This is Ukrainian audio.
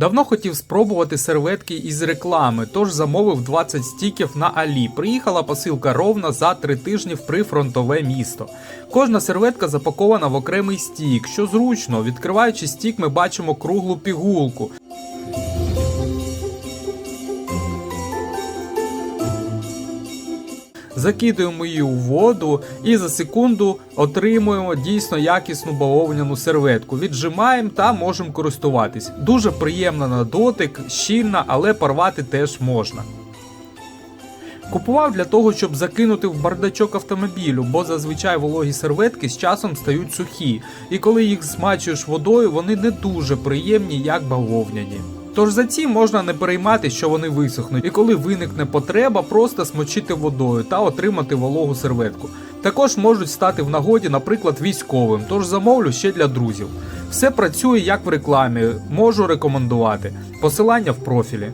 Давно хотів спробувати серветки із реклами, тож замовив 20 стіків на Алі. Приїхала посилка ровно за три тижні в прифронтове місто. Кожна серветка запакована в окремий стік, що зручно. Відкриваючи стік, ми бачимо круглу пігулку. Закидуємо її у воду і за секунду отримуємо дійсно якісну бавовняну серветку. Віджимаємо та можемо користуватись. Дуже приємна на дотик, щільна, але порвати теж можна. Купував для того, щоб закинути в бардачок автомобілю, бо зазвичай вологі серветки з часом стають сухі, і коли їх змачуєш водою, вони не дуже приємні, як бавовняні. Тож за ці можна не переймати, що вони висохнуть, і коли виникне потреба, просто смочити водою та отримати вологу серветку. Також можуть стати в нагоді, наприклад, військовим, тож замовлю ще для друзів. Все працює як в рекламі, можу рекомендувати. Посилання в профілі.